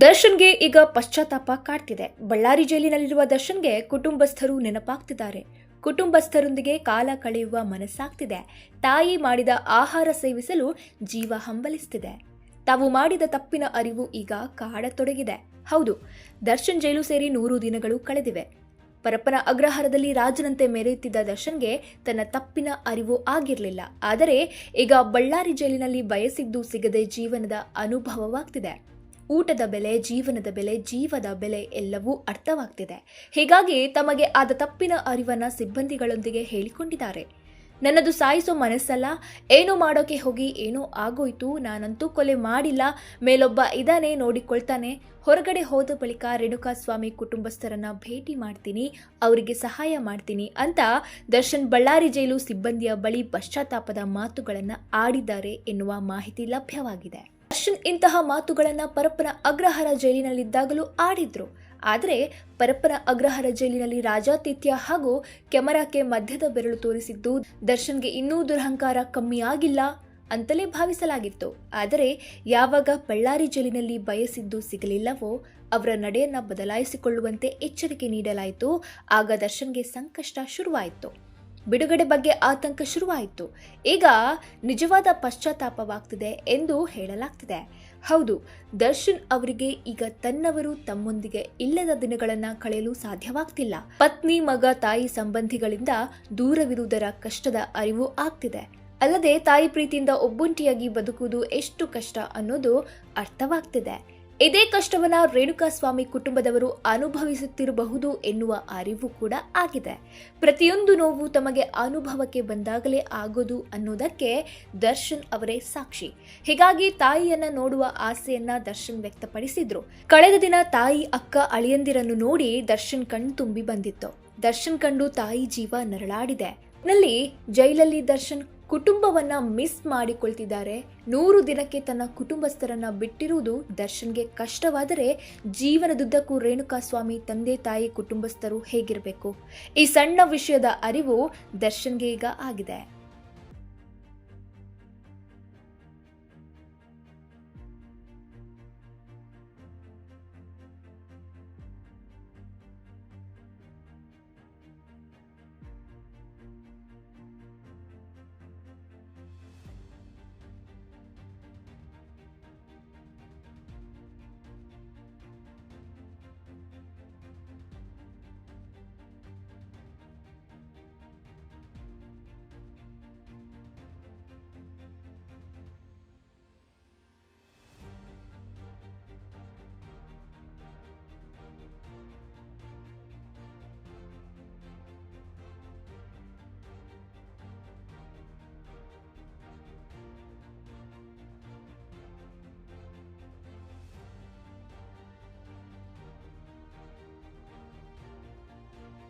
ದರ್ಶನ್ಗೆ ಈಗ ಪಶ್ಚಾತ್ತಾಪ ಕಾಡ್ತಿದೆ. ಬಳ್ಳಾರಿ ಜೈಲಿನಲ್ಲಿರುವ ದರ್ಶನ್ಗೆ ಕುಟುಂಬಸ್ಥರು ನೆನಪಾಗ್ತಿದ್ದಾರೆ. ಕುಟುಂಬಸ್ಥರೊಂದಿಗೆ ಕಾಲ ಕಳೆಯುವ ಮನಸ್ಸಾಗ್ತಿದೆ. ತಾಯಿ ಮಾಡಿದ ಆಹಾರ ಸೇವಿಸಲು ಜೀವ ಹಂಬಲಿಸ್ತಿದೆ. ತಾವು ಮಾಡಿದ ತಪ್ಪಿನ ಅರಿವು ಈಗ ಕಾಡತೊಡಗಿದೆ. ಹೌದು, ದರ್ಶನ್ ಜೈಲು ಸೇರಿ ನೂರು ದಿನಗಳು ಕಳೆದಿವೆ. ಪರಪ್ಪನ ಅಗ್ರಹಾರದಲ್ಲಿ ರಾಜನಂತೆ ಮೆರೆಯುತ್ತಿದ್ದ ದರ್ಶನ್ಗೆ ತನ್ನ ತಪ್ಪಿನ ಅರಿವು ಆಗಿರಲಿಲ್ಲ. ಆದರೆ, ಈಗ ಬಳ್ಳಾರಿ ಜೈಲಿನಲ್ಲಿ ಬಯಸಿದ್ದು ಸಿಗದೆ ಜೀವನದ ಅನುಭವವಾಗ್ತಿದೆ. ಊಟದ ಬೆಲೆ, ಜೀವನದ ಬೆಲೆ, ಜೀವದ ಬೆಲೆ ಎಲ್ಲವೂ ಅರ್ಥವಾಗ್ತಿದೆ. ಹೀಗಾಗಿ ತಮಗೆ ಆದ ತಪ್ಪಿನ ಅರಿವನ್ನು ಸಿಬ್ಬಂದಿಗಳೊಂದಿಗೆ ಹೇಳಿಕೊಂಡಿದ್ದಾರೆ. ನನ್ನದು ಸಾಯಿಸೋ ಮನಸ್ಸಲ್ಲ, ಏನು ಮಾಡೋಕೆ ಹೋಗಿ, ಏನೋ ಆಗೋಯ್ತು, ನಾನಂತೂ ಕೊಲೆ ಮಾಡಿಲ್ಲ, ಮೇಲೊಬ್ಬ ಇದಾನೆ ನೋಡಿಕೊಳ್ತಾನೆ. ಹೊರಗಡೆ ಹೋದ ಬಳಿಕ ರೇಣುಕಾ ಸ್ವಾಮಿ ಕುಟುಂಬಸ್ಥರನ್ನ ಭೇಟಿ ಮಾಡ್ತೀನಿ, ಅವರಿಗೆ ಸಹಾಯ ಮಾಡ್ತೀನಿ ಅಂತ ದರ್ಶನ್ ಬಳ್ಳಾರಿ ಜೈಲು ಸಿಬ್ಬಂದಿಯ ಬಳಿ ಪಶ್ಚಾತ್ತಾಪದ ಮಾತುಗಳನ್ನು ಆಡಿದ್ದಾರೆ ಎನ್ನುವ ಮಾಹಿತಿ ಲಭ್ಯವಾಗಿದೆ. ದರ್ಶನ್ ಇಂತಹ ಮಾತುಗಳನ್ನು ಪರಪ್ಪನ ಅಗ್ರಹಾರ ಜೈಲಿನಲ್ಲಿದ್ದಾಗಲೂ ಆಡಿದ್ರು. ಆದರೆ ಪರಪ್ಪನ ಅಗ್ರಹಾರ ಜೈಲಿನಲ್ಲಿ ರಾಜಾತಿಥ್ಯ ಹಾಗೂ ಕೆಮರಾಕ್ಕೆ ಮಧ್ಯದ ಬೆರಳು ತೋರಿಸಿದ್ದು ದರ್ಶನ್ಗೆ ಇನ್ನೂ ದುರಹಂಕಾರ ಕಮ್ಮಿಯಾಗಿಲ್ಲ ಅಂತಲೇ ಭಾವಿಸಲಾಗಿತ್ತು. ಆದರೆ ಯಾವಾಗ ಬಳ್ಳಾರಿ ಜೈಲಿನಲ್ಲಿ ಬಯಸಿದ್ದು ಸಿಗಲಿಲ್ಲವೋ ಅವರ ನಡೆಯನ್ನ ಬದಲಾಯಿಸಿಕೊಳ್ಳುವಂತೆ ಎಚ್ಚರಿಕೆ ನೀಡಲಾಯಿತು. ಆಗ ದರ್ಶನ್ಗೆ ಸಂಕಷ್ಟ ಶುರುವಾಯಿತು. ಬಿಡುಗಡೆ ಬಗ್ಗೆ ಆತಂಕ ಶುರುವಾಯಿತು. ಈಗ ನಿಜವಾದ ಪಶ್ಚಾತ್ತಾಪವಾಗ್ತಿದೆ ಎಂದು ಹೇಳಲಾಗ್ತಿದೆ. ಹೌದು, ದರ್ಶನ್ ಅವರಿಗೆ ಈಗ ತನ್ನವರು ತಮ್ಮೊಂದಿಗೆ ಇಲ್ಲದ ದಿನಗಳನ್ನು ಕಳೆಯಲು ಸಾಧ್ಯವಾಗ್ತಿಲ್ಲ. ಪತ್ನಿ, ಮಗ, ತಾಯಿ ಸಂಬಂಧಿಗಳಿಂದ ದೂರವಿರುವುದರ ಕಷ್ಟದ ಅರಿವು ಆಗ್ತಿದೆ. ಅಲ್ಲದೆ ತಾಯಿ ಪ್ರೀತಿಯಿಂದ ಒಬ್ಬೊಂಟಿಯಾಗಿ ಬದುಕುವುದು ಎಷ್ಟು ಕಷ್ಟ ಅನ್ನೋದು ಅರ್ಥವಾಗ್ತಿದೆ. ಇದೇ ಕಷ್ಟವನ್ನ ರೇಣುಕಾಸ್ವಾಮಿ ಕುಟುಂಬದವರು ಅನುಭವಿಸುತ್ತಿರಬಹುದು ಎನ್ನುವ ಅರಿವು ಕೂಡ ಆಗಿದೆ. ಪ್ರತಿಯೊಂದು ನೋವು ತಮಗೆ ಅನುಭವಕ್ಕೆ ಬಂದಾಗಲೇ ಆಗೋದು ಅನ್ನೋದಕ್ಕೆ ದರ್ಶನ್ ಅವರೇ ಸಾಕ್ಷಿ. ಹೀಗಾಗಿ ತಾಯಿಯನ್ನ ನೋಡುವ ಆಸೆಯನ್ನ ದರ್ಶನ್ ವ್ಯಕ್ತಪಡಿಸಿದ್ರು. ಕಳೆದ ದಿನ ತಾಯಿ ಅಕ್ಕ ಅಳಿಯಂದಿರನ್ನು ನೋಡಿ ದರ್ಶನ್ ಕಣ್ ತುಂಬಿ ಬಂದಿತ್ತು. ದರ್ಶನ್ ಕಂಡು ತಾಯಿ ಜೀವ ನರಳಾಡಿದೆ. ನಲ್ಲಿ ಜೈಲಲ್ಲಿ ದರ್ಶನ್ ಕುಟುಂಬವನ್ನ ಮಿಸ್ ಮಾಡಿಕೊಳ್ತಿದ್ದಾರೆ. ನೂರು ದಿನಕ್ಕೆ ತನ್ನ ಕುಟುಂಬಸ್ಥರನ್ನ ಬಿಟ್ಟಿರುವುದು ದರ್ಶನ್ಗೆ ಕಷ್ಟವಾದರೆ ಜೀವನದುದ್ದಕ್ಕೂ ರೇಣುಕಾ ಸ್ವಾಮಿ ತಂದೆ ತಾಯಿ ಕುಟುಂಬಸ್ಥರು ಹೇಗಿರಬೇಕು? ಈ ಸಣ್ಣ ವಿಷಯದ ಅರಿವು ದರ್ಶನ್ಗೆ ಈಗ ಆಗಿದೆ.